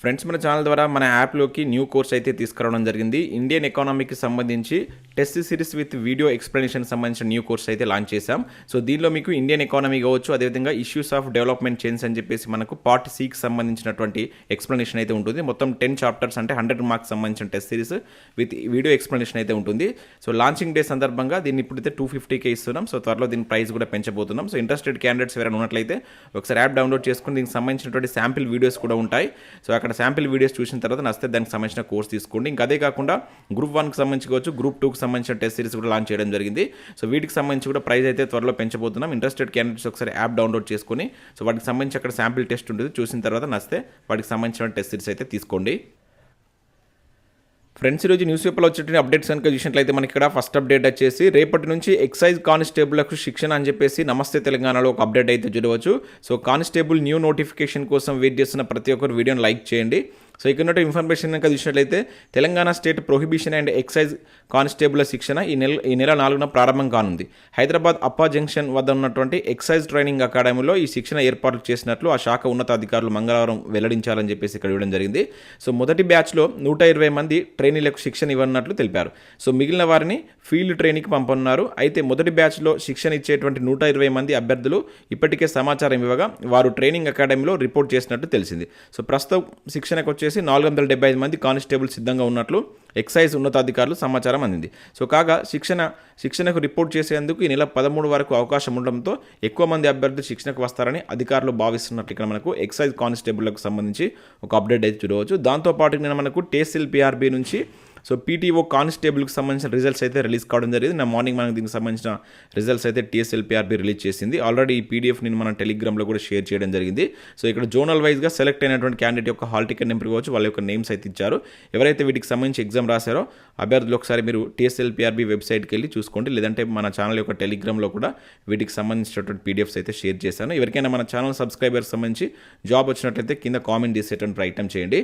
Friends మన channel ద్వారా మన యాప్లోకి న్యూ కోర్స్ అయితే తీసుకురావడం జరిగింది. ఇండియన్ ఎకానమీకి సంబంధించి test series with video explanation సంబంధించిన న్యూ కోర్స్ అయితే లాంచ్ చేశాం. సో దీనిలో మీకు ఇండియన్ ఎకానమీ కావచ్చు అదేవిధంగా ఇష్యూస్ ఆఫ్ డెవలప్మెంట్ చేంజ్ అని చెప్పేసి మనకు పార్ట్ సికి సంబంధించినటువంటి ఎక్స్ప్లెనేషన్ అయితే ఉంటుంది. మొత్తం టెన్ చాప్టర్స్ అంటే హండ్రెడ్ మార్క్స్ సంబంధించిన test series with video explanation అయితే ఉంటుంది. సో లాంచింగ్ డే సందర్భంగా దీన్ని ఇప్పుడైతే టూ ఫిఫ్టీకే ఇస్తున్నాం. సో త్వరలో దీని ప్రైస్ కూడా పెంచబోతున్నాం. సో ఇంట్రెస్టెడ్ క్యాండిడేట్స్ ఎవరైనా ఉన్నట్లయితే ఒకసారి యాప్ డౌన్లోడ్ చేసుకుని దీనికి సంబంధించినటువంటి శాంపిల్ వీడియోస్ కూడా ఉంటాయి. సో అక్కడ అక్కడ శాంపిల్ వీడియోస్ చూసిన తర్వాత నచ్చితే దానికి సంబంధించిన కోర్స్ తీసుకోండి. ఇంకా అదే కాకుండా గ్రూప్ వన్కి సంబంధించి కావచ్చు గ్రూప్ టూకి సంబంధించిన టెస్ట్ సిరీస్ కూడా లాంచ్ చేయడం జరిగింది. సో వీటికి సంబంధించి కూడా ప్రైస్ అయితే త్వరలో పెంచబోతున్నాం. ఇంట్రెస్టెడ్ క్యాండిడేట్స్ ఒకసారి యాప్ డౌన్లోడ్ చేసుకొని సో వాటికి సంబంధించి అక్కడ శాంపిల్ టెస్ట్ ఉంటుంది చూసిన తర్వాత నచ్చితే వాటికి సంబంధించిన టెస్ట్ సిరీస్ అయితే తీసుకోండి. ఫ్రెండ్స్ ఈరోజు న్యూస్ పేపర్లో వచ్చేటువంటి అప్డేట్స్ కనుక చూసినట్లయితే మనకి ఇక్కడ ఫస్ట్ అప్డేట్ వచ్చేసి రేపటి నుంచి ఎక్సైజ్ కానిస్టేబుల్కు శిక్షణ అని చెప్పేసి నమస్తే తెలంగాణలో ఒక అప్డేట్ అయితే చూడవచ్చు. సో కానిస్టేబుల్ న్యూ నోటిఫికేషన్ కోసం వెయిట్ చేస్తున్న ప్రతి ఒక్కరు వీడియోని లైక్ చేయండి. సో ఇక్కడ ఉన్నట్టు ఇన్ఫర్మేషన్ కనుక చూసినట్లయితే Telangana state prohibition and excise constable శిక్షణ ఈ నెల ఈ నెల నాలుగున ప్రారంభం కానుంది. హైదరాబాద్ అప్పా జంక్షన్ వద్ద ఉన్నటువంటి ఎక్సైజ్ ట్రైనింగ్ అకాడమీలో ఈ శిక్షణ ఏర్పాట్లు చేసినట్లు ఆ శాఖ ఉన్నతాధికారులు మంగళవారం వెల్లడించాలని చెప్పేసి ఇక్కడ ఇవ్వడం జరిగింది. సో మొదటి బ్యాచ్లో నూట ఇరవై మంది ట్రైనీలకు శిక్షణ ఇవ్వనున్నట్లు తెలిపారు. సో మిగిలిన వారిని ఫీల్డ్ ట్రైనింగ్కి పంపనున్నారు. అయితే మొదటి బ్యాచ్లో శిక్షణ ఇచ్చేటువంటి నూట ఇరవై మంది అభ్యర్థులు ఇప్పటికే సమాచారం ఇవ్వగా వారు ట్రైనింగ్ అకాడమీలో రిపోర్ట్ చేసినట్టు తెలిసింది. సో ప్రస్తుతం శిక్షణకు వచ్చేసి నాలుగు వందల డెబ్బై ఐదు మంది కానిస్టేబుల్ సిద్ధంగా ఉన్నట్లు ఎక్సైజ్ ఉన్నతాధికారులు సమాచారం అందింది. సో కాగా శిక్షణ శిక్షణకు రిపోర్ట్ చేసేందుకు ఈ నెల పదమూడు వరకు అవకాశం ఉండడంతో ఎక్కువ మంది అభ్యర్థులు శిక్షణకు వస్తారని అధికారులు భావిస్తున్నట్లు ఇక్కడ మనకు ఎక్సైజ్ కానిస్టేబుల్లకు సంబంధించి ఒక అప్డేట్ అయితే చూడవచ్చు. దాంతోపాటు నేను మనకు టేసిల్ పిఆర్బి నుంచి సో పీటీఓ కానిస్టేబుల్కి సంబంధించిన రిజల్ట్స్ అయితే రిలీజ్ కావడం జరిగింది. నా మార్నింగ్ మనకు దీనికి సంబంధించిన రిజల్ట్స్ అయితే టీఎస్ఎల్పిఆర్బి రిలీజ్ చేసింది. ఆల్రెడీ ఈ పీడిఎఫ్ నేను మన టెలిగ్రామ్లో కూడా షేర్ చేయడం జరిగింది. సో ఇక్కడ జోనల్ వైజ్గా సెలెక్ట్ అయినటువంటి క్యాండిడేట్ యొక్క హాల్ టికెట్ నెంబర్ కావచ్చు వాళ్ళ యొక్క నేమ్స్ అయితే ఇచ్చారు. ఎవరైతే వీటికి సంబంధించి ఎగ్జామ్ రాశారో అభ్యర్థులు ఒకసారి మీరు టీఎస్ఎల్పిఆర్బి వెబ్సైట్కి వెళ్ళి చూసుకోండి. లేదంటే మన ఛానల్ యొక్క టెలిగ్రామ్లో కూడా వీటికి సంబంధించినటువంటి పీడిఎఫ్స్ అయితే షేర్ చేశాను. ఎవరికైనా మన ఛానల్ సబ్స్క్రైబర్స్ సంబంధించి జాబ్ వచ్చినట్లయితే కింద కామెంట్ చేసేటువంటి ప్రయత్నం చేయండి.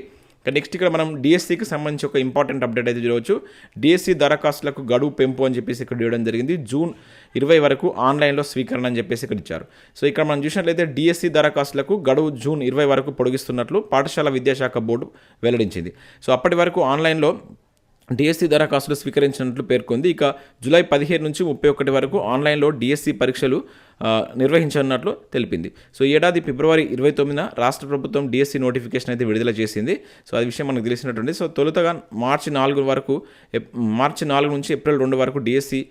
నెక్స్ట్ ఇక్కడ మనం డిఎస్సికి సంబంధించి ఒక ఇంపార్టెంట్ అప్డేట్ అయితే చూడవచ్చు. డిఎస్సి దరఖాస్తులకు గడువు పెంపు అని చెప్పేసి ఇక్కడ ఇవ్వడం జరిగింది. జూన్ ఇరవై వరకు ఆన్లైన్లో స్వీకరణ అని చెప్పేసి ఇక్కడ ఇచ్చారు. సో ఇక్కడ మనం చూసినట్లయితే డిఎస్సి దరఖాస్తులకు గడువు జూన్ ఇరవై వరకు పొడిగిస్తున్నట్లు పాఠశాల విద్యాశాఖ బోర్డు వెల్లడించింది. సో అప్పటి వరకు ఆన్లైన్లో డిఎస్సి దరఖాస్తులు స్వీకరించినట్లు పేర్కొంది. ఇక జూలై పదిహేను నుంచి ముప్పై ఒకటి వరకు ఆన్లైన్లో డిఎస్సి పరీక్షలు నిర్వహించనున్నట్లు తెలిపింది. సో ఏడాది ఫిబ్రవరి ఇరవై తొమ్మిదిన రాష్ట్ర ప్రభుత్వం డిఎస్సి నోటిఫికేషన్ అయితే విడుదల చేసింది. సో అది విషయం మనకు తెలిసినటువంటి సో తొలుతగా మార్చి నాలుగు వరకు మార్చి నాలుగు నుంచి ఏప్రిల్ రెండు వరకు డిఎస్సి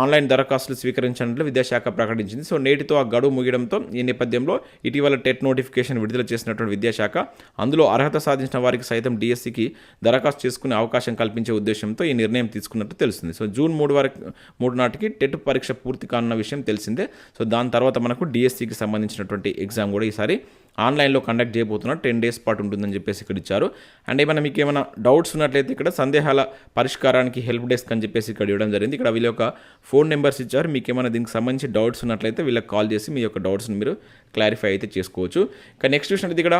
ఆన్లైన్ దరఖాస్తులు స్వీకరించినట్లు విద్యాశాఖ ప్రకటించింది. సో నేటితో ఆ గడువు ముగియడంతో ఈ నేపథ్యంలో ఇటీవల టెట్ నోటిఫికేషన్ విడుదల చేసినటువంటి విద్యాశాఖ అందులో అర్హత సాధించిన వారికి సైతం డిఎస్సికి దరఖాస్తు చేసుకునే అవకాశం కల్పించే ఉద్దేశంతో ఈ నిర్ణయం తీసుకున్నట్టు తెలుస్తుంది. సో జూన్ మూడు వరకు మూడు నాటికి టెట్ పరీక్ష పూర్తి కానున్న విషయం తెలిసిందే. సో దాని తర్వాత మనకు డిఎస్సికి సంబంధించినటువంటి ఎగ్జామ్ కూడా ఈసారి ఆన్లైన్లో కండక్ట్ చేయబోతున్నారు. టెన్ డేస్ పాటు ఉంటుందని చెప్పేసి ఇక్కడ ఇచ్చారు. అండ్ ఏమైనా మీకు ఏమైనా డౌట్స్ ఉన్నట్లయితే ఇక్కడ సందేహాల పరిష్కారానికి హెల్ప్ డెస్క్ అని చెప్పేసి ఇక్కడ ఇవ్వడం జరిగింది. ఇక్కడ వీళ్ళ యొక్క ఫోన్ నెంబర్స్ ఇచ్చారు. మీకు ఏమైనా దీనికి సంబంధించి డౌట్స్ ఉన్నట్లయితే వీళ్ళకి కాల్ చేసి మీ యొక్క డౌట్స్ని మీరు క్లారిఫై అయితే చేసుకోవచ్చు. ఇక నెక్స్ట్ చూసినట్లయితే ఇక్కడ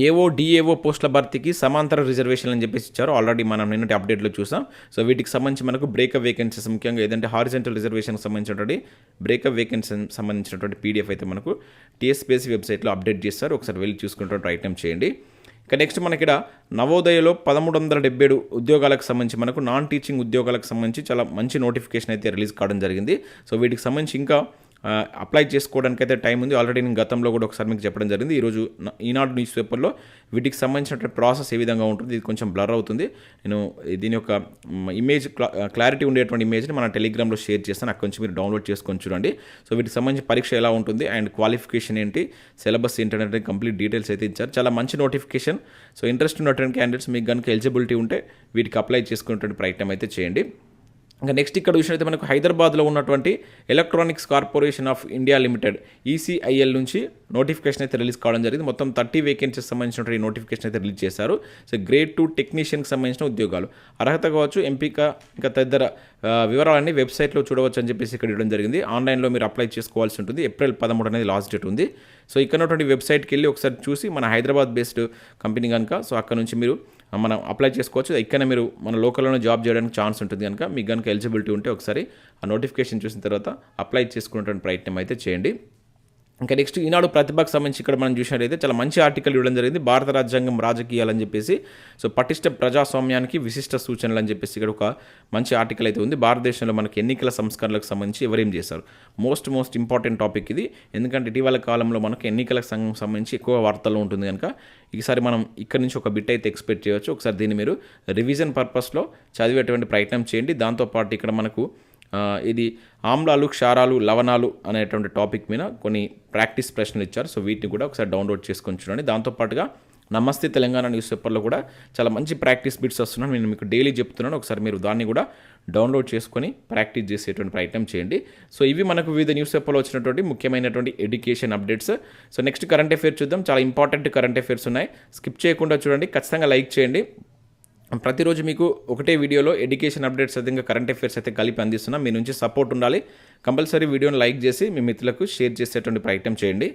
ఏవో డిఏఓ పోస్టుల భర్తీకి సమాంతర రిజర్వేషన్ అని చెప్పేసి ఇచ్చారు. ఆల్రెడీ మనం నిన్నటి అప్డేట్లో చూసాం. సో వీటికి సంబంధించి మనకు బ్రేకప్ వేకెన్సీస్ ముఖ్యంగా ఏదంటే హారిజెంటల్ రిజర్వేషన్కి సంబంధించినటువంటి బ్రేకప్ వేకెన్సీ సంబంధించినటువంటి పీడిఎఫ్ అయితే మనకు టీఎస్పీఎస్సీ వెబ్సైట్లో అప్డేట్ చేస్తారు. ఒకసారి వెళ్ళి చూసుకుంటే ప్రయత్నం చేయండి. ఇక నెక్స్ట్ మనకి ఇక్కడ నవోదయలో పదమూడు వందల డెబ్బై ఏడు ఉద్యోగాలకు సంబంధించి మనకు నాన్ టీచింగ్ ఉద్యోగాలకు సంబంధించి చాలా మంచి నోటిఫికేషన్ అయితే రిలీజ్ కావడం జరిగింది. సో వీటికి సంబంధించి ఇంకా అప్లై చేసుకోవడానికి అయితే టైం ఉంది. ఆల్రెడీ నేను గతంలో కూడా ఒకసారి మీకు చెప్పడం జరిగింది. ఈరోజు ఈనాడు న్యూస్ పేపర్లో వీటికి సంబంధించినటువంటి ప్రాసెస్ ఏ విధంగా ఉంటుంది ఇది కొంచెం బ్లర్ అవుతుంది. నేను దీని యొక్క ఇమేజ్ క్లా- క్లారిటీ ఉండేటువంటి ఇమేజ్ని మన టెలిగ్రామ్లో షేర్ చేస్తాను. అక్కడి నుంచి మీరు డౌన్లోడ్ చేసుకొని చూడండి. సో వీటికి సంబంధించి పరీక్ష ఎలా ఉంటుంది అండ్ క్వాలిఫికేషన్ ఏంటి సిలబస్ ఏంటంటే కంప్లీట్ డీటెయిల్స్ అయితే ఇచ్చారు. చాలా మంచి నోటిఫికేషన్ సో ఇంట్రెస్ట్ ఉన్నటువంటి క్యాండిడేట్స్ మీకు కనుక ఎలిజిబిలిటీ ఉంటే వీటికి అప్లై చేసుకునేటువంటి ప్రయత్నం అయితే చేయండి. ఇంకా నెక్స్ట్ ఇక్కడ చూసినట్లయితే మనకు హైదరాబాద్లో ఉన్నటువంటి electronics corporation of India limited ECIL నుంచి నోటిఫికేషన్ అయితే రిలీజ్ కావడం జరిగింది. మొత్తం థర్టీ వేకెన్సీస్ సంబంధించినటువంటి నోటిఫికేషన్ అయితే రిలీజ్ చేశారు. సో గ్రేడ్ టూ టెక్నీషియన్కి సంబంధించిన ఉద్యోగాలు. అర్హత కావచ్చు ఎంపిక ఇంకా తదితర వివరాలన్నీ వెబ్సైట్లో చూడవచ్చు అని చెప్పేసి ఇక్కడ ఇవ్వడం జరిగింది. ఆన్లైన్లో మీరు అప్లై చేసుకోవాల్సి ఉంటుంది. ఏప్రిల్ పదమూడు అనేది లాస్ట్ డేట్ ఉంది. సో ఇక్కడ ఉన్నటువంటి వెబ్సైట్కి వెళ్ళి ఒకసారి చూసి మన హైదరాబాద్ బేస్డ్ కంపెనీ కనుక సో అక్కడ నుంచి మీరు మనం అప్లై చేసుకోవచ్చు. ఇక్కడ మీరు మన లోకల్లోనే జాబ్ చేయడానికి ఛాన్స్ ఉంటుంది కనుక మీకు కనుక ఎలిజిబిలిటీ ఉంటే ఒకసారి ఆ నోటిఫికేషన్ చూసిన తర్వాత అప్లై చేసుకునేటువంటి ప్రయత్నం అయితే చేయండి. ఇంకా నెక్స్ట్ ఈనాడు ప్రతిభకు సంబంధించి ఇక్కడ మనం చూసినట్లయితే చాలా మంచి ఆర్టికల్ ఇవ్వడం జరిగింది. భారత రాజ్యాంగం రాజకీయాలని చెప్పేసి సో పటిష్ట ప్రజాస్వామ్యానికి విశిష్ట సూచనలు అని చెప్పేసి ఇక్కడ ఒక మంచి ఆర్టికల్ అయితే ఉంది. భారతదేశంలో మనకి ఎన్నికల సంస్కరణలకు సంబంధించి ఎవరేం చేశారు? మోస్ట్ మోస్ట్ ఇంపార్టెంట్ టాపిక్ ఇది. ఎందుకంటే ఇటీవల కాలంలో మనకు ఎన్నికలకు సంబంధించి ఎక్కువ వార్తల్లో ఉంటుంది కనుక ఈసారి మనం ఇక్కడ నుంచి ఒక బిట్ అయితే ఎక్స్పెక్ట్ చేయవచ్చు. ఒకసారి దీన్ని మీరు రివిజన్ పర్పస్లో చదివేటువంటి ప్రయత్నం చేయండి. దాంతోపాటు ఇక్కడ మనకు ఇది ఆమ్లాలు క్షారాలు లవణాలు అనేటువంటి టాపిక్ మీద కొన్ని ప్రాక్టీస్ ప్రశ్నలు ఇచ్చారు. సో వీటిని కూడా ఒకసారి డౌన్లోడ్ చేసుకొని చూడండి. దాంతోపాటుగా నమస్తే తెలంగాణ న్యూస్ పేపర్లో కూడా చాలా మంచి ప్రాక్టీస్ బిట్స్ వస్తున్నాను నేను మీకు డైలీ చెప్తున్నాను. ఒకసారి మీరు దాన్ని కూడా డౌన్లోడ్ చేసుకొని ప్రాక్టీస్ చేసేటువంటి ప్రయత్నం చేయండి. సో ఇవి మనకు వివిధ న్యూస్ పేపర్లో వచ్చినటువంటి ముఖ్యమైనటువంటి education updates. So next current affairs చూద్దాం. చాలా ఇంపార్టెంట్ కరెంట్ అఫేర్స్ ఉన్నాయి. స్కిప్ చేయకుండా చూడండి. ఖచ్చితంగా లైక్ చేయండి. ప్రతిరోజు మీకు ఒకటే వీడియోలో ఎడ్యుకేషన్ అప్డేట్స్ అయితే ఇంకా కరెంట్ అఫైర్స్ అయితే కలిపి అందిస్తున్నాం. మీ నుంచి సపోర్ట్ ఉండాలి. కంపల్సరీ వీడియోని లైక్ చేసి మీ మిత్రులకు షేర్ చేసేటువంటి ప్రయత్నం చేయండి.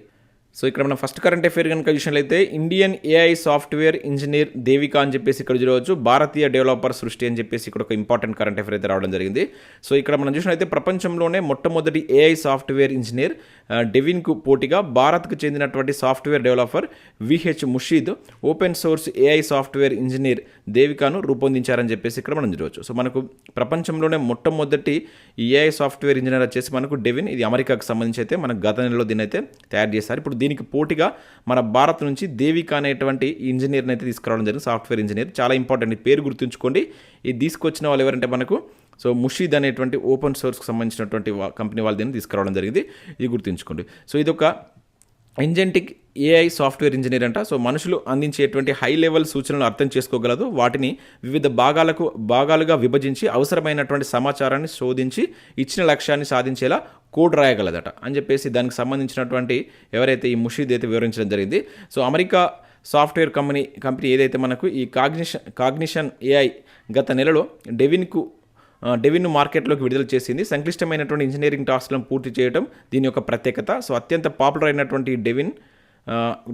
సో ఇక్కడ మనం ఫస్ట్ కరెంట్ అఫేర్ కనుక చూసినట్లయితే Indian AI software engineer Devika అని చెప్పేసి ఇక్కడ చూడవచ్చు. భారతీయ డెవలపర్ సృష్టి అని చెప్పేసి ఇక్కడ ఒక ఇంపార్టెంట్ కరెంట్ అఫేర్ అయితే రావడం జరిగింది. సో ఇక్కడ మనం చూసినట్లయితే ప్రపంచంలోనే మొట్టమొదటి ఏఐ సాఫ్ట్వేర్ ఇంజనీర్ డెవిన్కు పోటీగా భారత్కు చెందినటువంటి software developer V H Mushid open source AI software engineer దేవికాను రూపొందించారని చెప్పేసి ఇక్కడ మనం చూడవచ్చు. సో మనకు ప్రపంచంలోనే మొట్టమొదటి ఏఐ సాఫ్ట్వేర్ ఇంజనీర్ వచ్చేసి మనకు డెవిన్ ఇది అమెరికాకు సంబంధించి అయితే మనకు గత నెలలో దీన్ని అయితే తయారు చేస్తారు ఇప్పుడు దీనికి పోటీగా మన భారత్ నుంచి దేవిక అనేటువంటి ఇంజనీర్ని అయితే తీసుకురావడం జరిగింది సాఫ్ట్వేర్ ఇంజనీర్. చాలా ఇంపార్టెంట్. పేరు గుర్తుంచుకోండి. ఇది తీసుకొచ్చిన వాళ్ళు ఎవరంటే మనకు సో ముషీద్ అనేటువంటి ఓపెన్ సోర్స్కి సంబంధించినటువంటి కంపెనీ వాళ్ళు దీన్ని తీసుకురావడం జరిగింది. ఇది గుర్తుంచుకోండి. సో ఇది ఒక ఇంజెంటిక్ ఏఐ సాఫ్ట్వేర్ ఇంజనీర్ అంట. సో మనుషులు అందించేటువంటి హై లెవెల్ సూచనలు అర్థం చేసుకోగలదు. వాటిని వివిధ భాగాలకు భాగాలుగా విభజించి అవసరమైనటువంటి సమాచారాన్ని శోధించి ఇచ్చిన లక్ష్యాన్ని సాధించేలా కోడ్ రాయగలదట. అని చెప్పేసి దానికి సంబంధించినటువంటి ఎవరైతే ఈ ముషీద్ అయితే వివరించడం జరిగింది. So America software company company ఏదైతే మనకు ఈ కాగ్నిషన్ కాగ్నిషన్ ఏఐ గత నెలలో డెవిన్కు డెవిన్ను మార్కెట్లోకి విడుదల చేసింది. సంక్లిష్టమైనటువంటి ఇంజనీరింగ్ టాస్క్లను పూర్తి చేయడం దీని యొక్క ప్రత్యేకత. సో అత్యంత పాపులర్ అయినటువంటి డెవిన్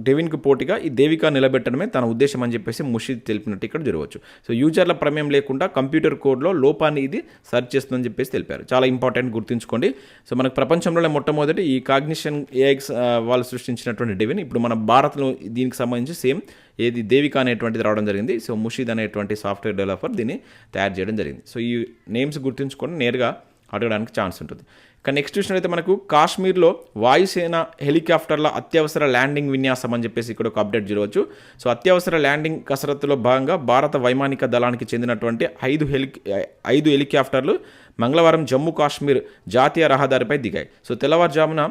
డెవిన్కు పోటీగా ఈ దేవిక నిలబెట్టడమే తన ఉద్దేశం అని చెప్పేసి ముషీద్ తెలిపినట్టు ఇక్కడ జరగవచ్చు. సో యూజర్ల ప్రమేయం లేకుండా కంప్యూటర్ కోడ్లో లోపాన్ని ఇది సెర్చ్ చేస్తుందని చెప్పేసి తెలిపారు. చాలా ఇంపార్టెంట్ గుర్తుంచుకోండి. సో మనకు ప్రపంచంలోనే మొట్టమొదటి ఈ కాగ్నిషన్ ఏఐక్స్ వాళ్ళు సృష్టించినటువంటి డెవిన్. ఇప్పుడు మన భారత్లో దీనికి సంబంధించి సేమ్ ఏది దేవిక అనేటువంటిది రావడం జరిగింది. సో ముషీద్ అనేటువంటి సాఫ్ట్వేర్ డెవలపర్ దీన్ని తయారు చేయడం జరిగింది. సో ఈ నేమ్స్ గుర్తుంచుకొని నేరుగా అడగడానికి ఛాన్స్ ఉంటుంది. కానీ నెక్స్ట్ చూసినట్లయితే మనకు కాశ్మీర్లో వాయుసేన హెలికాప్టర్ల అత్యవసర ల్యాండింగ్ విన్యాసం అని చెప్పేసి ఇక్కడ ఒక అప్డేట్ చూడవచ్చు. సో అత్యవసర ల్యాండింగ్ కసరత్తులో భాగంగా భారత వైమానిక దళానికి చెందినటువంటి ఐదు హెలి ఐదు హెలికాప్టర్లు మంగళవారం జమ్మూ కాశ్మీర్ జాతీయ రహదారిపై దిగాయి. సో తెల్లవారుజామున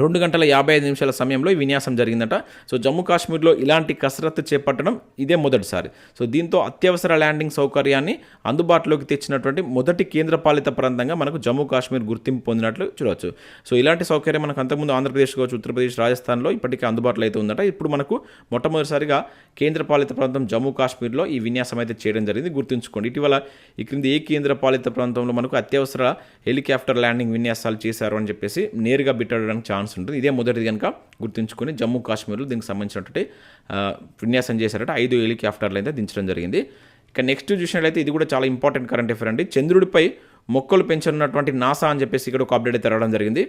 రెండు గంటల యాభై ఐదు నిమిషాల సమయంలో ఈ విన్యాసం జరిగిందట. సో జమ్మూ కాశ్మీర్లో ఇలాంటి కసరత్తు చేపట్టడం ఇదే మొదటిసారి. సో దీంతో అత్యవసర ల్యాండింగ్ సౌకర్యాన్ని అందుబాటులోకి తెచ్చినటువంటి మొదటి కేంద్రపాలిత ప్రాంతంగా మనకు జమ్మూ కాశ్మీర్ గుర్తింపు పొందినట్లు చూడవచ్చు. సో ఇలాంటి సౌకర్యం మనకు అంతకుముందు ఆంధ్రప్రదేశ్ కావచ్చు ఉత్తరప్రదేశ్ రాజస్థాన్లో ఇప్పటికే అందుబాటులో అయితే ఉందట. ఇప్పుడు మనకు మొట్టమొదటిసారిగా కేంద్రపాలిత ప్రాంతం జమ్మూ కాశ్మీర్లో ఈ విన్యాసం అయితే చేయడం జరిగింది. గుర్తుంచుకోండి ఇటీవల ఈ క్రింది ఏ కేంద్రపాలిత ప్రాంతంలో మనకు అత్యవసర హెలికాప్టర్ ల్యాండింగ్ విన్యాసాలు చేశారు అని చెప్పేసి నేరుగా బిట్టడానికి ఛాన్స్ ఉంటుంది. ఇదే మొదటిది కనుక గుర్తుంచుకొని జమ్మూ కాశ్మీర్లో దీనికి సంబంధించినటువంటి విన్యాసం చేశారంటే. ఐదు హెలికాప్టర్లు అయితే దించడం జరిగింది. ఇక నెక్స్ట్ చూసినట్లయితే ఇది కూడా చాలా ఇంపార్టెంట్ కరెంట్ అఫేర్ అండి. చంద్రుడిపై మొక్కలు పెంచనున్నటువంటి నాసా అని చెప్పేసి ఇక్కడ ఒక అప్డేట్ అయితే రావడం జరిగింది.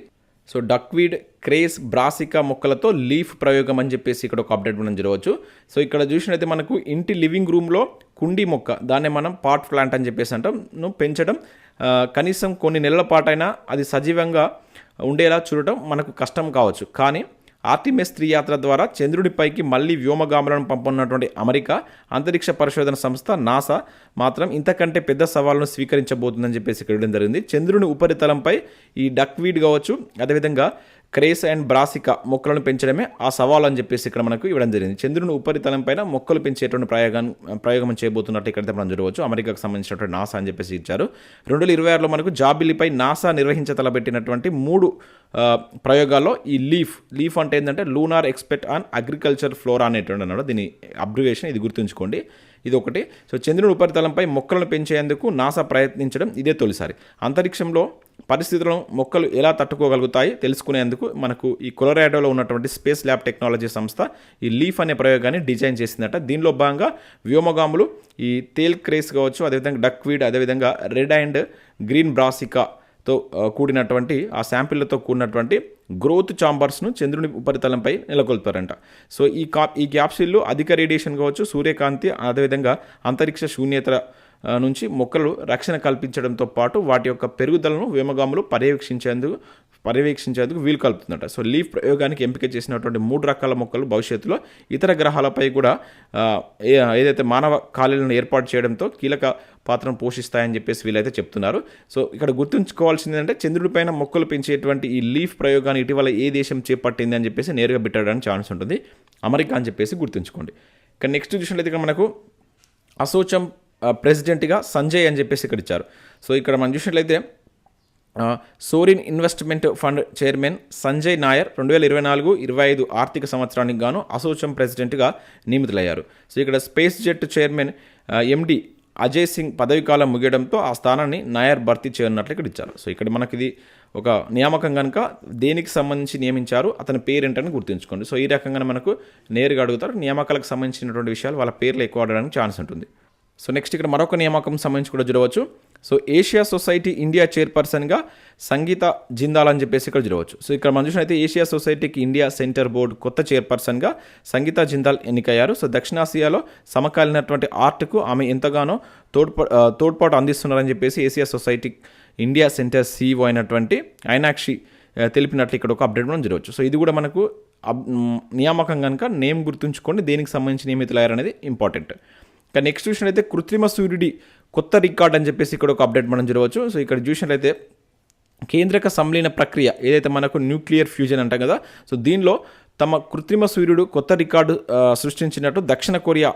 సో డక్వీడ్ క్రేస్ బ్రాసికా మొక్కలతో లీఫ్ ప్రయోగం అని చెప్పేసి ఇక్కడ ఒక అప్డేట్ మనం జరగవచ్చు. సో ఇక్కడ చూసినట్లయితే మనకు ఇంటి లివింగ్ రూమ్లో కుండీ మొక్క దాన్ని మనం పాట్ ప్లాంట్ అని చెప్పేసి అంటాం. పెంచడం కనీసం కొన్ని నెలల పాటైనా అది సజీవంగా ఉండేలా చూడటం మనకు కష్టం కావచ్చు. కానీ ఆర్టిమిస్ త్రీ యాత్ర ద్వారా చంద్రుడిపైకి మళ్ళీ వ్యోమగాములను పంపనున్నటువంటి అమెరికా అంతరిక్ష పరిశోధన సంస్థ నాసా మాత్రం ఇంతకంటే పెద్ద సవాళ్ళను స్వీకరించబోతుందని చెప్పేసి ఇక్కడ జరిగింది. చంద్రుని ఉపరితలంపై ఈ డక్వీడ్ కావచ్చు అదేవిధంగా క్రేస్ అండ్ బ్రాసికా మొక్కలను పెంచడమే ఆ సవాల్ అని చెప్పేసి ఇక్కడ మనకు ఇవ్వడం జరిగింది. చంద్రుని ఉపరితలం పైన మొక్కలు పెంచేటువంటి ప్రయోగాన్ని ప్రయోగం చేయబోతున్నట్టు ఇక్కడ మనం చూడవచ్చు. అమెరికాకు సంబంధించినటువంటి నాసా అని చెప్పేసి ఇచ్చారు. రెండు వేల ఇరవై ఆరులో మనకు జాబిలిపై నాసా నిర్వహించ తలబెట్టినటువంటి మూడు ప్రయోగాల్లో ఈ లీఫ్ లీఫ్ అంటే ఏంటంటే lunar expect on agriculture flora అనేటువంటి అన్నాడు దీని అబ్రివేషన్ ఇది గుర్తుంచుకోండి. ఇది ఒకటి సో చంద్రుని ఉపరితలంపై మొక్కలను పెంచేందుకు నాసా ప్రయత్నించడం ఇదే తొలిసారి. అంతరిక్షంలో పరిస్థితులను మొక్కలు ఎలా తట్టుకోగలుగుతాయి తెలుసుకునేందుకు మనకు ఈ కొలరాడోలో ఉన్నటువంటి స్పేస్ ల్యాబ్ టెక్నాలజీ సంస్థ ఈ లీఫ్ అనే ప్రయోగాన్ని డిజైన్ చేసిందట. దీనిలో భాగంగా వ్యోమగాములు ఈ తేల్ క్రేస్ కావచ్చు అదేవిధంగా డక్వీడ్ అదేవిధంగా రెడ్ అండ్ గ్రీన్ బ్రాసికాతో కూడినటువంటి ఆ శాంపిళ్ళతో కూడినటువంటి గ్రోత్ చాంబర్స్ను చంద్రుని ఉపరితలంపై నెలకొల్పారంట. సో ఈ కా ఈ క్యాప్సిల్లు అధిక రేడియేషన్ కావచ్చు సూర్యకాంతి అదేవిధంగా అంతరిక్ష శూన్యత నుంచి మొక్కలు రక్షణ కల్పించడంతో పాటు వాటి యొక్క పెరుగుదలను వ్యోమగాములు పర్యవేక్షించేందుకు పర్యవేక్షించేందుకు వీలు కలుపుతుందట. సో లీఫ్ ప్రయోగానికి ఎంపిక చేసినటువంటి మూడు రకాల మొక్కలు భవిష్యత్తులో ఇతర గ్రహాలపై కూడా ఏ- ఏదైతే మానవ ఖాళీలను ఏర్పాటు చేయడంతో కీలక పాత్రను పోషిస్తాయని చెప్పేసి వీళ్ళైతే చెప్తున్నారు. సో ఇక్కడ గుర్తుంచుకోవాల్సింది ఏంటంటే చంద్రుడిపైన మొక్కలు పెంచేటువంటి ఈ లీఫ్ ప్రయోగాన్ని ఇటీవల ఏ దేశం చేపట్టింది అని చెప్పేసి నేరుగా పెట్టడానికి ఛాన్స్ ఉంటుంది. అమెరికా అని చెప్పేసి గుర్తుంచుకోండి. ఇక నెక్స్ట్ చూసినట్లయితే ఇక్కడ మనకు అసోచం ప్రెసిడెంట్గా సంజయ్ అని చెప్పేసి ఇక్కడ ఇచ్చారు. సో ఇక్కడ మనం చూసినట్లయితే Surin investment fund chairman Sanjay Nair రెండు వేల ఇరవై నాలుగు ఇరవై ఐదు ఆర్థిక సంవత్సరానికి గాను అసోచం ప్రెసిడెంట్గా నియమితులయ్యారు. సో ఇక్కడ SpiceJet chairman MD Ajay Singh పదవీకాలం ముగియడంతో ఆ స్థానాన్ని నాయర్ భర్తీ చేయనున్నట్లు ఇక్కడ ఇచ్చారు. సో ఇక్కడ మనకి ఇది ఒక నియామకం కనుక దేనికి సంబంధించి నియమించారు అతని పేరు ఏంటని గుర్తుంచుకోండి. సో ఈ రకంగా మనకు నేరుగా అడుగుతారు. నియామకాలకు సంబంధించినటువంటి విషయాలు వాళ్ళ పేర్లు ఎక్కువ అడగడానికి ఛాన్స్ ఉంటుంది. సో నెక్స్ట్ ఇక్కడ మరొక నియామకం సంబంధించి కూడా చూడవచ్చు. సో ఏషియా సొసైటీ ఇండియా చైర్పర్సన్గా సంగీత జిందాల్ అని చెప్పేసి ఇక్కడ చూడవచ్చు సో ఇక్కడ మనం చూసినైతే ఏషియా సొసైటీకి ఇండియా సెంటర్ బోర్డు కొత్త చైర్పర్సన్గా సంగీత జిందాల్ ఎన్నికయ్యారు. సో దక్షిణాసియాలో సమకాలీనటువంటి ఆర్ట్కు ఆమె ఎంతగానో తోడ్పా తోడ్పాటు అందిస్తున్నారని చెప్పేసి Asia society India centre CEO అయినటువంటి ఐనాక్షి తెలిపినట్లు ఇక్కడ ఒక అప్డేట్ మనం చూడవచ్చు సో ఇది కూడా మనకు అబ్- నియామకం కనుక నేమ్ గుర్తుంచుకోండి. దేనికి సంబంధించి నియమితులయ్యారు అనేది ఇంపార్టెంట్. కానీ నెక్స్ట్ చూసినట్లయితే కృత్రిమ సూర్యుడి కొత్త రికార్డ్ అని చెప్పేసి ఇక్కడ ఒక అప్డేట్ మనం చూడవచ్చు. సో ఇక్కడ చూసినట్లయితే కేంద్రక సంలీన ప్రక్రియ ఏదైతే మనకు న్యూక్లియర్ ఫ్యూజన్ అంటాం కదా సో దీనిలో తమ కృత్రిమ సూర్యుడు కొత్త రికార్డు సృష్టించినట్టు దక్షిణ కొరియా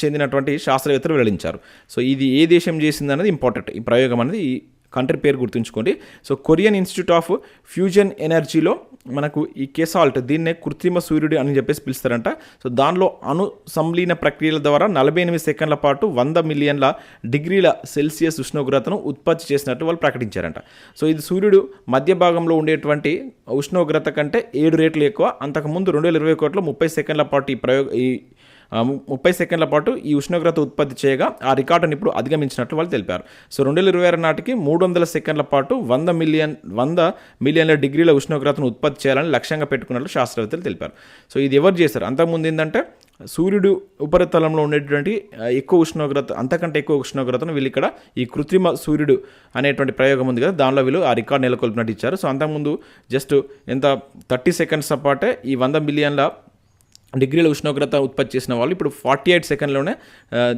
చెందినటువంటి శాస్త్రవేత్తలు వెల్లడించారు. సో ఇది ఏ దేశం చేసింది అనేది ఇంపార్టెంట్. ఈ ప్రయోగం అనేది ఈ కంట్రీ పేరు గుర్తుంచుకోండి. So Korean institute of fusion ఎనర్జీలో మనకు ఈ కెసాల్ట్ దీన్నే కృత్రిమ సూర్యుడు అని చెప్పేసి పిలుస్తారంట. సో దానిలో అణు సంలీన ప్రక్రియల ద్వారా నలభై ఎనిమిది సెకండ్ల పాటు వంద మిలియన్ల డిగ్రీల సెల్సియస్ ఉష్ణోగ్రతను ఉత్పత్తి చేసినట్టు వాళ్ళు ప్రకటించారంట. సో ఇది సూర్యుడు మధ్య భాగంలో ఉండేటువంటి ఉష్ణోగ్రత కంటే ఏడు రేట్లు ఎక్కువ. అంతకుముందు రెండు వేల ఇరవై ఒకటిలో ముప్పై సెకండ్ల పాటు ఈ ప్రయోగ ఈ ముప్పై సెకండ్ల పాటు ఈ ఉష్ణోగ్రత ఉత్పత్తి చేయగా ఆ రికార్డును ఇప్పుడు అధిగమించినట్లు వాళ్ళు తెలిపారు. సో రెండు వేల ఇరవై ఆరు నాటికి మూడు వందల సెకండ్ల పాటు వంద మిలియన్ వంద మిలియన్ల డిగ్రీల ఉష్ణోగ్రతను ఉత్పత్తి చేయాలని లక్ష్యంగా పెట్టుకున్నట్లు శాస్త్రవేత్తలు తెలిపారు. సో ఇది ఎవరు చేశారు? అంతకుముందు ఏంటంటే సూర్యుడు ఉపరితలంలో ఉండేటువంటి ఎక్కువ ఉష్ణోగ్రత అంతకంటే ఎక్కువ ఉష్ణోగ్రతను వీళ్ళు ఇక్కడ ఈ కృత్రిమ సూర్యుడు అనేటువంటి ప్రయోగం ఉంది కదా దానిలో వీళ్ళు ఆ రికార్డ్ నెలకొల్పినట్టు ఇచ్చారు. సో అంతకుముందు జస్ట్ ఎంత థర్టీ సెకండ్స్ పాటే ఈ వంద మిలియన్ల డిగ్రీల ఉష్ణోగ్రత ఉత్పత్తి చేసిన వాళ్ళు ఇప్పుడు ఫార్టీ ఎయిట్ సెకండ్లోనే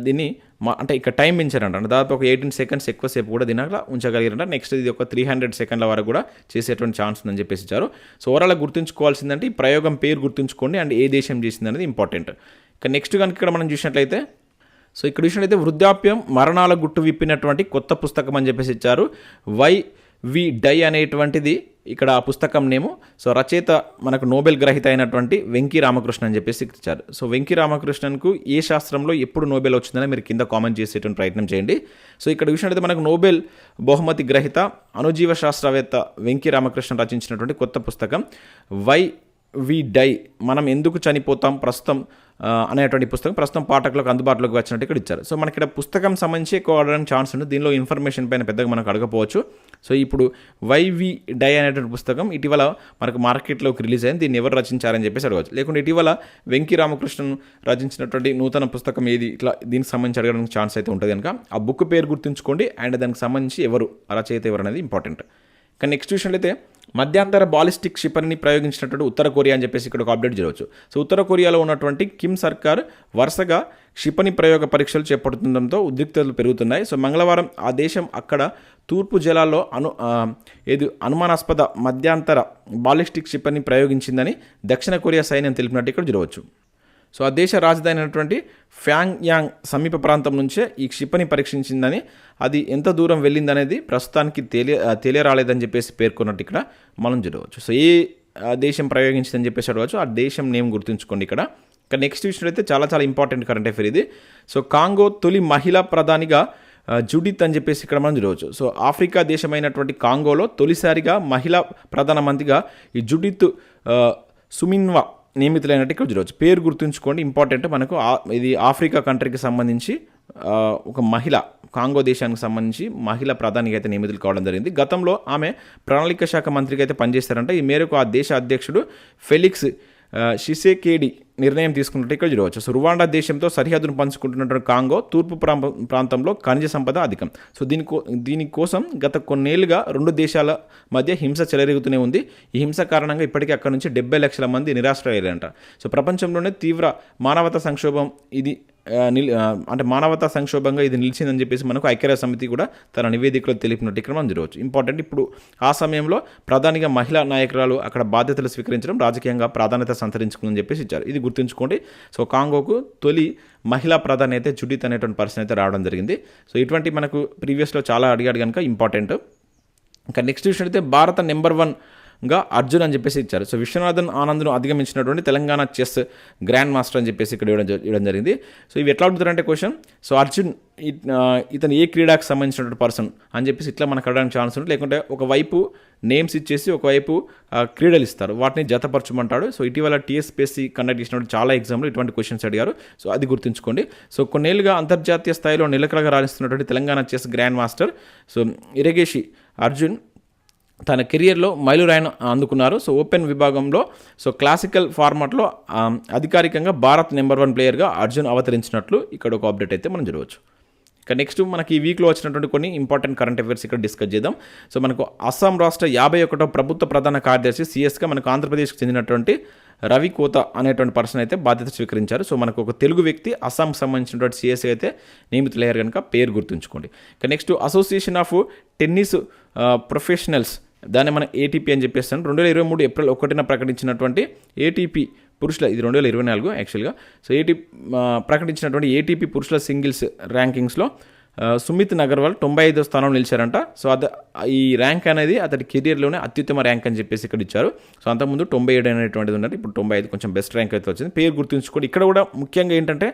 దీన్ని మా అంటే ఇక్కడ టైం పెంచారంట. అంటే దాదాపు ఒక ఎయిటీన్ సెకండ్స్ ఎక్కువసేపు కూడా దీనిలా ఉంచగలిగారంట. నెక్స్ట్ ఇది ఒక త్రీ హండ్రెడ్ సెకండ్ల వరకు కూడా చేసేటువంటి ఛాన్స్ ఉందని చెప్పేసి ఇచ్చారు. సో ఓవరాల్ గుర్తుంచుకోవాల్సిందంటే ఈ ప్రయోగం పేరు గుర్తుంచుకోండి అండ్ ఏ దేశం చేసింది అనేది ఇంపార్టెంట్. ఇక నెక్స్ట్ కనుక ఇక్కడ మనం చూసినట్లయితే సో ఇక్కడ చూసినట్లయితే వృద్ధాప్యం మరణాల గుట్టు విప్పినటువంటి కొత్త పుస్తకం అని చెప్పేసి ఇచ్చారు. వై వి డై అనేటువంటిది ఇక్కడ ఆ పుస్తకం నేము. సో రచయిత మనకు నోబెల్ గ్రహీత అయినటువంటి వెంకీ రామకృష్ణ అని చెప్పేసి ఇచ్చారు. సో వెంకీ రామకృష్ణన్కు ఏ శాస్త్రంలో ఎప్పుడు నోబెల్ వచ్చిందని మీరు కింద కామెంట్ చేసేటువంటి ప్రయత్నం చేయండి. సో ఇక్కడ చూసినట్లయితే మనకు నోబెల్ బహుమతి గ్రహీత అనుజీవ శాస్త్రవేత్త వెంకీ రామకృష్ణ రచించినటువంటి కొత్త పుస్తకం వై వి డై మనం ఎందుకు చనిపోతాం ప్రస్తుతం అనేటువంటి పుస్తకం ప్రస్తుతం పాఠకులకు అందుబాటులోకి వచ్చినట్టు ఇక్కడ ఇచ్చారు. సో మనకి ఇక్కడ పుస్తకం సంబంధించి ఎక్కువ అడగడానికి ఛాన్స్ ఉంది. దీనిలో ఇన్ఫర్మేషన్ పైన పెద్దగా మనకు అడగపోవచ్చు. సో ఇప్పుడు వై వి డై అనేటువంటి పుస్తకం ఇటీవల మనకు మార్కెట్లోకి రిలీజ్ అయింది. దీన్ని ఎవరు రచించారని చెప్పేసి అడగవచ్చు. లేకుంటే ఇటీవల వెంకీ రామకృష్ణన్ రచించినటువంటి నూతన పుస్తకం ఏది ఇట్లా దీనికి సంబంధించి అడగడానికి ఛాన్స్ అయితే ఉంటుంది కనుక ఆ బుక్ పేరు గుర్తుంచుకోండి. అండ్ దానికి సంబంధించి ఎవరు రచయిత ఎవరు అనేది ఇంపార్టెంట్. కానీ నెక్స్ట్ విషయంలో అయితే మధ్యాంతర బాలిస్టిక్ క్షిపణిని ప్రయోగించినటువంటి ఉత్తర కొరియా అని చెప్పేసి ఇక్కడ ఒక అప్డేట్ జరగవచ్చు. సో ఉత్తర కొరియాలో ఉన్నటువంటి కిమ్ సర్కార్ వరుసగా క్షిపణి ప్రయోగ పరీక్షలు చేపడుతుండడంతో ఉద్రిక్తతలు పెరుగుతున్నాయి. సో మంగళవారం ఆ దేశం అక్కడ తూర్పు జలాల్లో అను ఏది అనుమానాస్పద మధ్యాంతర బాలిస్టిక్ క్షిపణిని ప్రయోగించిందని దక్షిణ కొరియా సైన్యం తెలిపినట్టు ఇక్కడ చూడవచ్చు సో ఆ దేశ రాజధాని అయినటువంటి ఫ్యాంగ్ యాంగ్ సమీప ప్రాంతం నుంచే ఈ క్షిపణి పరీక్షించిందని అది ఎంత దూరం వెళ్ళిందనేది ప్రస్తుతానికి తెలియ తెలియరాలేదని చెప్పేసి పేర్కొన్నట్టు ఇక్కడ మనం చూడవచ్చు. సో ఏ దేశం ప్రయోగించిందని చెప్పేసి అడగవచ్చు. ఆ దేశం నేమ్ గుర్తుంచుకోండి ఇక్కడ. ఇక్కడ నెక్స్ట్ విషయం అయితే చాలా చాలా ఇంపార్టెంట్ కరెంట్ అఫేర్ ఇది. సో కాంగో తొలి మహిళా ప్రధానిగా జుడిత్ అని చెప్పేసి ఇక్కడ మనం చూడవచ్చు. సో ఆఫ్రికా దేశమైనటువంటి కాంగోలో తొలిసారిగా మహిళా ప్రధానమంత్రిగా ఈ జుడిత్ సుమిన్వా నియమితులైనట్టు ఇక్కడ చూడవచ్చు. పేరు గుర్తుంచుకోండి ఇంపార్టెంట్ మనకు ఇది ఆఫ్రికా కంట్రీకి సంబంధించి ఒక మహిళ కాంగో దేశానికి సంబంధించి మహిళ ప్రధానికి అయితే నియమితులు కావడం జరిగింది. గతంలో ఆమె ప్రణాళిక శాఖ మంత్రికి అయితే పనిచేస్తారంట ఈ మేరకు ఆ దేశ అధ్యక్షుడు ఫెలిక్స్ షిసేకేడి నిర్ణయం తీసుకున్నట్టు ఇక్కడ చూడవచ్చు. సో రువాండా దేశంతో సరిహద్దును పంచుకుంటున్నటువంటి కాంగో తూర్పు ప్రాంత ప్రాంతంలో ఖనిజ సంపద అధికం. సో దీనికో దీనికోసం గత కొన్నేళ్ళుగా రెండు దేశాల మధ్య హింస చెలరేగుతూనే ఉంది. ఈ హింస కారణంగా ఇప్పటికీ అక్కడ నుంచి డెబ్బై లక్షల మంది నిరాశ్రయ్యారంట సో ప్రపంచంలోనే తీవ్ర మానవతా సంక్షోభం ఇది నిల్ అంటే మానవతా సంక్షోభంగా ఇది నిలిచిందని చెప్పేసి మనకు ఐక్యరాజ్య సమితి కూడా తన నివేదికలో తెలిపినట్టు ఇక్కడ మనం చూడవచ్చు. ఇంపార్టెంట్ ఇప్పుడు ఆ సమయంలో ప్రధానిగా మహిళా నాయకురాలు అక్కడ బాధ్యతలు స్వీకరించడం రాజకీయంగా ప్రాధాన్యత సంతరించుకుందని చెప్పేసి ఇచ్చారు. ఇది గుర్తుంచుకోండి. సో కాంగోకు తొలి మహిళా ప్రధాని అయితే జుడిత్ అనేటువంటి పర్సన్ అయితే రావడం జరిగింది. సో ఇటువంటి మనకు ప్రీవియస్లో చాలా అడిగాడు కనుక ఇంపార్టెంట్. ఇంకా నెక్స్ట్ విషయం అయితే భారత నెంబర్ వన్ గా అర్జున్ అని చెప్పేసి ఇచ్చారు. సో విశ్వనాథన్ ఆనంద్ను అధిగమించినటువంటి తెలంగాణ చెస్ గ్రాండ్ మాస్టర్ అని చెప్పేసి ఇక్కడ ఇవ్వడం ఇవ్వడం జరిగింది. సో ఇవి ఎట్లా అడుగుతారంటే క్వశ్చన్ సో అర్జున్ ఇతను ఏ క్రీడాకు సంబంధించినటువంటి పర్సన్ అని చెప్పేసి ఇట్లా మనకు అడగడానికి ఛాన్స్ ఉంటుంది. లేకుంటే ఒకవైపు నేమ్స్ ఇచ్చేసి ఒకవైపు క్రీడలు ఇస్తారు. వాటిని జతపరచమంటాడు. సో ఇటీవల టీఎస్పీఎస్సీ కండక్ట్ చేసినటువంటి చాలా ఎగ్జామ్లు ఇటువంటి క్వశ్చన్స్ అడిగారు. సో అది గుర్తుంచుకోండి. సో కొన్నేళ్ళుగా అంతర్జాతీయ స్థాయిలో నిలకడగా రాణిస్తున్నటువంటి Telangana chess grand master so Erigaisi Arjun తన కెరియర్లో మైలురాయిని అందుకున్నారు. సో ఓపెన్ విభాగంలో సో క్లాసికల్ ఫార్మాట్లో అధికారికంగా భారత్ నెంబర్ వన్ ప్లేయర్గా అర్జున్ అవతరించినట్లు ఇక్కడ ఒక అప్డేట్ అయితే మనం చూడవచ్చు. ఇక నెక్స్ట్ మనకి ఈ వీక్లో వచ్చినటువంటి కొన్ని ఇంపార్టెంట్ కరెంట్ అఫైర్స్ ఇక్కడ డిస్కస్ చేద్దాం. సో మనకు అస్సాం రాష్ట్ర యాభై ఒకటో ప్రభుత్వ ప్రధాన కార్యదర్శి సిఎస్గా మనకు ఆంధ్రప్రదేశ్కి చెందినటువంటి రవి కోత అనేటువంటి పర్సన్ అయితే బాధ్యత స్వీకరించారు. సో మనకు ఒక తెలుగు వ్యక్తి అస్సాంకి సంబంధించినటువంటి సిఎస్ అయితే నియమితులయ్యారు కనుక పేరు గుర్తుంచుకోండి. ఇక next association of tennis professionals దాన్ని మనం ఏటీపీ అని చెప్పేస్తాను. రెండు వేల ఇరవై మూడు ఏప్రిల్ ఒకటిన ప్రకటించినటువంటి ఏటీపీ పురుషుల ఇది రెండు వేల ఇరవై నాలుగు యాక్చువల్గా సో ఏటీ ప్రకటించినటువంటి ఏటీపీ పురుషుల సింగిల్స్ ర్యాంకింగ్స్లో సుమిత్ నగర్వాల్ తొంభై ఐదో స్థానంలో నిలిచారంట. సో అద ఈ ర్యాంక్ అనేది అతడి కెరియర్లోనే అత్యుత్తమ ర్యాంక్ అని చెప్పేసి ఇక్కడ ఇచ్చారు. సో అంతకుముందు తొంభై ఏడు అనేటువంటిది ఉన్నారు ఇప్పుడు తొంభై ఐదు కొంచెం బెస్ట్ ర్యాంక్ అయితే వచ్చింది. పేరు గుర్తుంచుకోండి. ఇక్కడ కూడా ముఖ్యంగా ఏంటంటే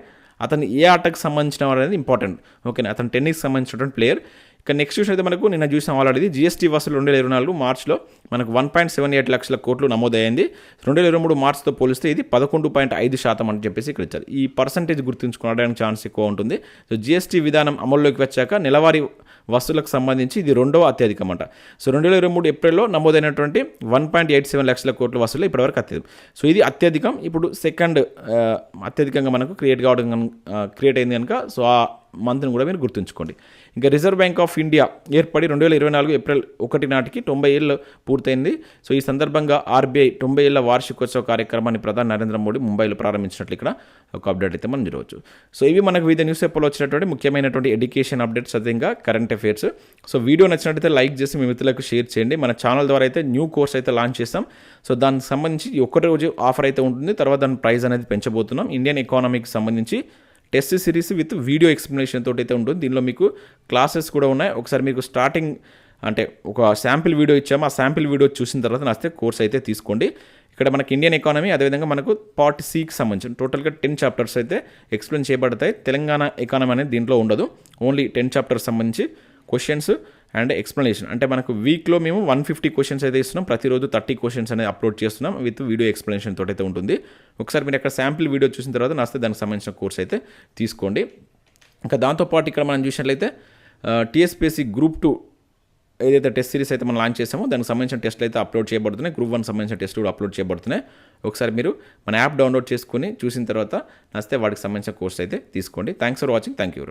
అతను ఏ ఆటకు సంబంధించిన వాడు అనేది ఇంపార్టెంట్ ఓకేనా అతను టెన్నిస్కి సంబంధించినటువంటి ప్లేయర్ ఇక నెక్స్ట్ విషయం అయితే మనకు నిన్న చూసిన ఆల్రెడీ జిఎస్టీ వసూలు రెండు వేల ఇరవై నాలుగు మార్చ్లో మనకు వన్ పాయింట్ సెవెన్ ఎయిట్ లక్షల కోట్లు నమోదైంది రెండు వేల ఇరవై మూడు మార్చ్తో పోలిస్తే ఇది పదకొండు పాయింట్ ఐదు శాతం అని చెప్పేసి ఇక్కడ ఇచ్చారు. ఈ పర్సంటేజ్ గుర్తుంచుకోవడానికి ఛాన్స్ ఎక్కువ ఉంటుంది. సో జిఎస్టీ విధానం అమల్లోకి వచ్చాక నెలవారీ వసూలకు సంబంధించి ఇది రెండవ అత్యధికం అంట సో రెండు వేల ఇరవై మూడు ఏప్రిల్లో నమోదైనటువంటి వన్ పాయింట్ ఎయిట్ సెవెన్ లక్షల కోట్ల వసూలు ఇప్పటివరకు అత్యధికం. సో ఇది అత్యధికం. ఇప్పుడు సెకండ్ అత్యధికంగా మనకు క్రియేట్ కావడం క్రియేట్ అయింది కనుక సో ఆ మంత్ని కూడా మీరు గుర్తుంచుకోండి. ఇంకా రిజర్వ్ బ్యాంక్ ఆఫ్ ఇండియా ఏర్పడి రెండు వేల ఇరవై నాలుగు ఏప్రిల్ ఒకటి నాటికి తొంభై ఏళ్ళు పూర్తయింది. సో ఈ సందర్భంగా ఆర్బీఐ తొంభై ఏళ్ళ వార్షికోత్సవ కార్యక్రమాన్ని ప్రధాని నరేంద్ర మోడీ ముంబైలో ప్రారంభించినట్లు ఇక్కడ ఒక అప్డేట్ అయితే మనం చూడవచ్చు. సో ఇవి మనకు వివిధ న్యూస్ పేపర్లో వచ్చినటువంటి ముఖ్యమైనటువంటి ఎడ్యుకేషన్ అప్డేట్స్ అదేవిధంగా కరెంట్ అఫైర్స్. సో వీడియో నచ్చినట్లయితే లైక్ చేసి మీ మిత్రులకు షేర్ చేయండి. మన ఛానల్ ద్వారా అయితే న్యూ కోర్స్ అయితే లాంచ్ చేస్తాం. సో దానికి సంబంధించి ఒకటి రోజు ఆఫర్ అయితే ఉంటుంది. తర్వాత దాని ప్రైస్ అనేది పెంచబోతున్నాం. ఇండియన్ ఎకానమీకి సంబంధించి test series with video explanation తోటి అయితే ఉంటుంది. దీనిలో మీకు క్లాసెస్ కూడా ఉన్నాయి. ఒకసారి మీకు స్టార్టింగ్ అంటే ఒక శాంపిల్ వీడియో ఇచ్చాము. ఆ శాంపిల్ వీడియో చూసిన తర్వాత నచ్చితే కోర్స్ అయితే తీసుకోండి. ఇక్కడ మనకి ఇండియన్ ఎకానమీ అదేవిధంగా మనకు పార్ట్ సికి సంబంధించిన టోటల్గా టెన్ చాప్టర్స్ అయితే ఎక్స్ప్లెయిన్ చేయబడతాయి. తెలంగాణ ఎకానమీ అనేది దీంట్లో ఉండదు. ఓన్లీ టెన్ చాప్టర్స్ సంబంధించి క్వశ్చన్స్ అండ్ ఎక్స్ప్లెనేషన్ అంటే మనకు వీక్లో మేము వన్ ఫిఫ్టీ క్వశ్చన్స్ అయితే ఇస్తున్నాం. ప్రతిరోజు థర్టీ క్వశ్చన్స్ అనేది అప్లోడ్ చేస్తున్నాం విత్ వీడియో ఎక్స్ప్లెనేషన్ తోటి అయితే ఉంటుంది. ఒకసారి మీరు అక్కడ శాంపిల్ వీడియో చూసిన తర్వాత నాస్తే దానికి సంబంధించిన కోర్స్ అయితే తీసుకోండి. ఇంకా దాంతోపాటు ఇక్కడ మనం చూసినట్లయితే టీఎస్పీఎస్సీ గ్రూప్ టూ ఏదైతే టెస్ట్ సిరీస్ అయితే మనం లాంచ్ చేసామో దానికి సంబంధించిన టెస్ట్లు అయితే అప్లోడ్ చేయబడుతున్నాయి. గ్రూప్ వన్ సంబంధించిన టెస్ట్ కూడా అప్లోడ్ చేయబడుతున్నాయి. ఒకసారి మీరు మన యాప్ డౌన్లోడ్ చేసుకుని చూసిన తర్వాత నస్తే వాటికి సంబంధించిన కోర్స్ అయితే తీసుకోండి. Thanks for watching thank you